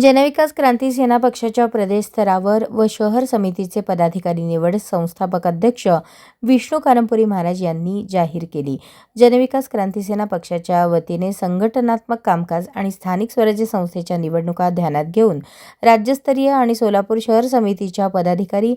जनविकास क्रांती सेना पक्षाच्या प्रदेश स्तरावर व शहर समितीचे पदाधिकारी निवड संस्थापक अध्यक्ष विष्णू कारंपुरी महाराज यांनी जाहीर केली. जनविकास क्रांती सेना पक्षाच्या वतीने संघटनात्मक कामकाज आणि स्थानिक स्वराज्य संस्थेच्या निवडणुका ध्यानात घेऊन राज्यस्तरीय आणि सोलापूर शहर समितीच्या पदाधिकारी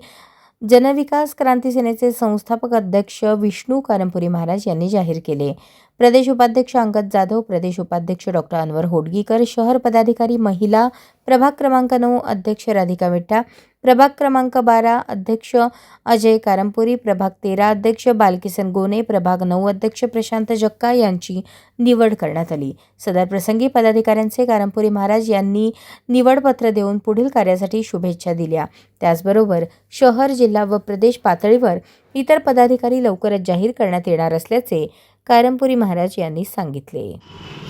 जनविकास क्रांती सेनेचे संस्थापक अध्यक्ष विष्णू कारंपुरी महाराज यांनी जाहीर केले. प्रदेश उपाध्यक्ष अंगद जाधव प्रदेश उपाध्यक्ष डॉक्टर अनवर होडगीकर शहर पदाधिकारी महिला प्रभाग क्रमांक नऊ अध्यक्ष राधिका विठ्ठा प्रभाग क्रमांक बारा अध्यक्ष अजय कारंपुरी प्रभाग तेरा अध्यक्ष बालकिसन गोने प्रभाग नऊ अध्यक्ष प्रशांत जक्का यांची निवड करण्यात आली. सदर प्रसंगी पदाधिकाऱ्यांचे कारंपुरी महाराज यांनी निवडपत्र देऊन पुढील कार्यासाठी शुभेच्छा दिल्या. त्याचबरोबर शहर जिल्हा व प्रदेश पातळीवर इतर पदाधिकारी लवकरच जाहीर करण्यात येणार असल्याचे कारंपुरी महाराज यांनी सांगितले.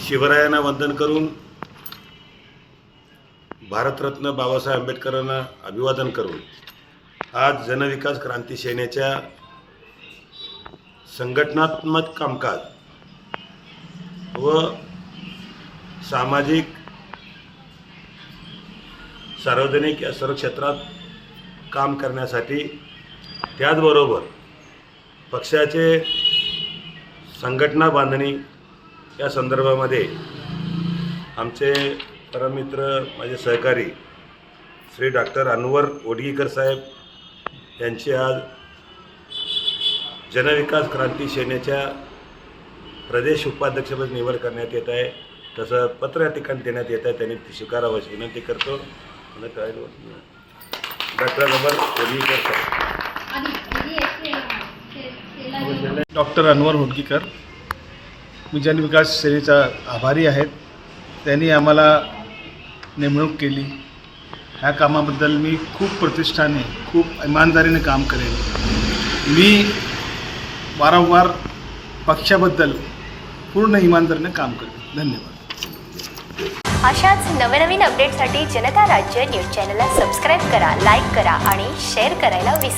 शिवरायांना वंदन करून भारतरत्न बाबासाहेब आंबेडकरांना अभिवादन करून आज जनविकास क्रांती सेनेच्या संघटनात्मक कामकाज व सामाजिक सार्वजनिक या सर्व क्षेत्रात काम करण्यासाठी त्याचबरोबर पक्षाचे संघटना बांधणी या संदर्भामध्ये आमचे परममित्र माझे सहकारी श्री डॉक्टर अनवर ओडगीकर साहेब यांची आज जनविकास क्रांती सेनेच्या प्रदेश उपाध्यक्षपद निवड करण्यात येत आहे. तसं पत्र या ठिकाणी देण्यात येत आहे. त्यांनी ती स्वीकारावं अशी विनंती करतो. डॉक्टर अनवर ओडगीकर साहेब. डॉक्टर अनवर होडकीकर मी जनविकास सेनेचा आभारी आहेत. त्यांनी आम्हाला नेमणूक केली. ह्या कामाबद्दल मी खूप प्रतिष्ठाने खूप इमानदारीने काम करेन. मी वारंवार पक्षाबद्दल पूर्ण इमानदारीने काम करेन. धन्यवाद. अशाच नवनवीन अपडेटसाठी जनता राज्य न्यूज चॅनलला सबस्क्राईब करा लाईक करा आणि शेअर करायला विसरा